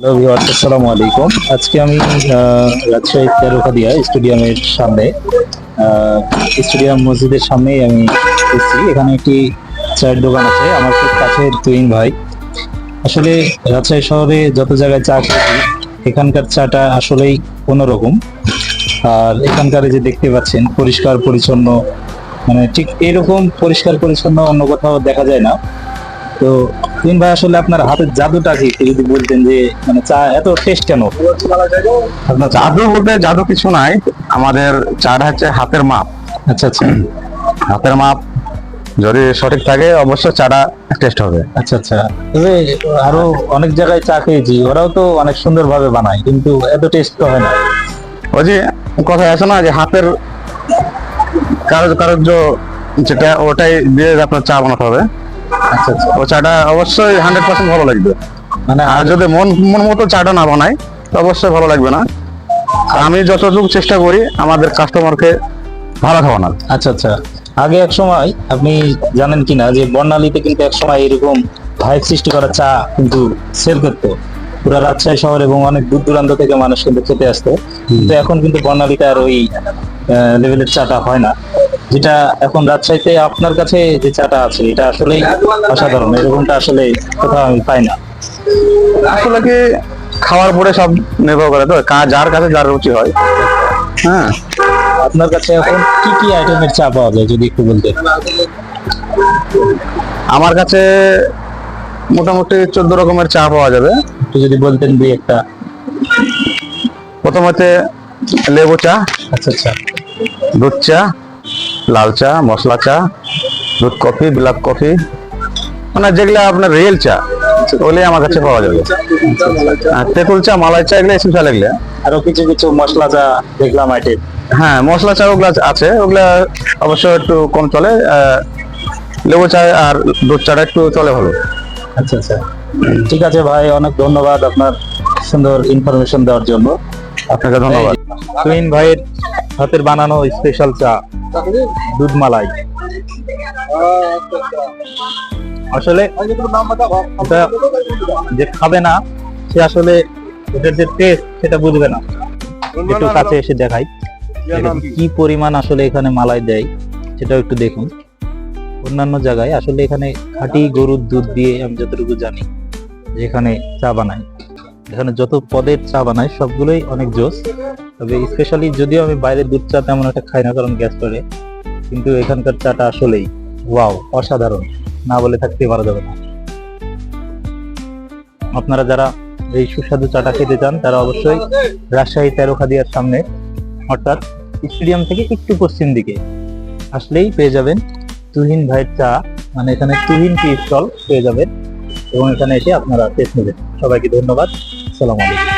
Hello viewers, আসসালামু আলাইকুম। আজকে আমি রাজশাহী তেরোখাদিয়া স্টেডিয়ামের সামনে স্টেডিয়াম মসজিদের সামনেই আমি এসেছি। এখানে একটি চায়ের দোকান আছে, আমার খুব কাছের তুইন ভাই। আসলে রাজশাহী শহরে যত জায়গায় চা খেয়েছি এখানকার চাটা আসলেই অন্যরকম। আর এখানকার যে দেখতে পাচ্ছেন পরিষ্কার পরিচ্ছন্ন মানে ঠিক এরকম পরিষ্কার পরিচ্ছন্ন অন্য কোথাও দেখা যায় না। তো তুইন ভাই আসলে আপনার হাতের জাদুটা কি যদি বলতেন যে মানে চা এত টেস্ট কেন? আপনার জাদু বলতে জাদু কিছু নাই আমাদের চাটা হচ্ছে হাতের মাপ। আচ্ছা আচ্ছা। হাতের মাপ যদি সঠিক থাকে অবশ্যই চাটা টেস্ট হবে। আচ্ছা আচ্ছা। তবে আরও অনেক জায়গায় চা খেয়েছি ওরাও তো অনেক সুন্দর ভাবে বানায় কিন্তু এত টেস্ট তো হয় না। ওই যে কথা আছে না যে হাতের কারও কার্য যেটা ওটাই দিয়ে আপনার চা বানাতে হবে। আচ্ছা আচ্ছা। ও চাটা অবশ্যই হান্ড্রেড পার্সেন্ট ভালো লাগবে। মানে আর যদি মন মন মতো চাটা না বানাই তো অবশ্যই ভালো লাগবে না। আমি যতটুকু চেষ্টা করি আমাদের কাস্টমারকে ভালো খাওয়ানোর। আচ্ছা আচ্ছা। আগে এক সময় আপনি জানেন কিনা যে বর্ণালীতে কিন্তু এক সময় এরকম ভাইব সৃষ্টি করা চা কিন্তু সেল করতো। পুরা রাজশাহী শহর এবং অনেক দূর দূরান্ত থেকে মানুষ কিন্তু খেতে আসতো। কিন্তু এখন কিন্তু বর্ণালীতে আর ওই লেভেলের চাটা হয় না। যেটা এখন রাজশাহীতে আপনার কাছে যে চাটা আছে এটা আসলেই অসাধারণ। এরকমটা আসলে কোথাও আমি পাই না। আসলে কি খাওয়ার পরে সব নির্ভর করে তো যার কাছে যার রুচি হয়। হ্যাঁ। আপনার কাছে এখন কি কি আইটেমের চা পাওয়া যায় যদি একটু বলতেন? আমার কাছে মোটামুটি চোদ্দ রকমের চা পাওয়া যাবে। একটু যদি বলতেন দুই একটা। প্রথমতে লেবু চা আচ্ছা আচ্ছা। দুধ চা লাল চা মশলা চা দুধ কফি ব্ল্যাক কফি মানে যেগুলো আপনার রিয়েল চা ওগুলি আমার কাছে পাওয়া যাবে। তেঁতুল চা মালাই চা এগুলো স্পেশাল এগুলো। আরও কিছু কিছু মশলা চা দেখলাম আইটেম হ্যাঁ মশলা চা ওগুলো আছে ওগুলা অবশ্য একটু কম চলে লেবু চা আর দুধ চাটা একটু চলে ভালো। আচ্ছা আচ্ছা। ঠিক আছে ভাই অনেক ধন্যবাদ আপনার সুন্দর ইনফরমেশন দেওয়ার জন্য। আপনাকে ধন্যবাদ। তুহিন ভাইয়ের হাতের বানানো স্পেশাল চা। দুধ মালাই আসলে এটা যে খাবে না সে আসলে এটার যে টেস্ট সেটা বুঝবে না। একটু কাছে এসে দেখাই। কি পরিমাণ আসলে এখানে মালাই দেয় সেটাও একটু দেখুন। অন্যান্য জায়গায় আসলে এখানে খাঁটি গরুর দুধ দিয়ে আমি যতটুকু জানি যে এখানে চা বানায়। এখানে যত পদের চা বানায় সবগুলোই অনেক জোস। তবে স্পেশালি যদিও আমি বাইরের দুধ চা তেমন একটা খাই না, কারণ গ্যাস করে, কিন্তু এখানকার চাটা আসলেই ওয়াও অসাধারণ। না বলে থাকতে পারা যাবে না। আপনারা যারা এই সুস্বাদু চাটা খেতে চান, তারা অবশ্যই রাজশাহী তেরোখাদিয়ার সামনে, অর্থাৎ স্টেডিয়াম থেকে একটু পশ্চিম দিকে আসলেই পেয়ে যাবেন তুহিন ভাইয়ের চা। মানে এখানে তুহিন টি স্টল পেয়ে যাবেন এবং এখানে এসে আপনারা টেস্ট নেবেন। সবাইকে ধন্যবাদ। সালাম আলাইকুম।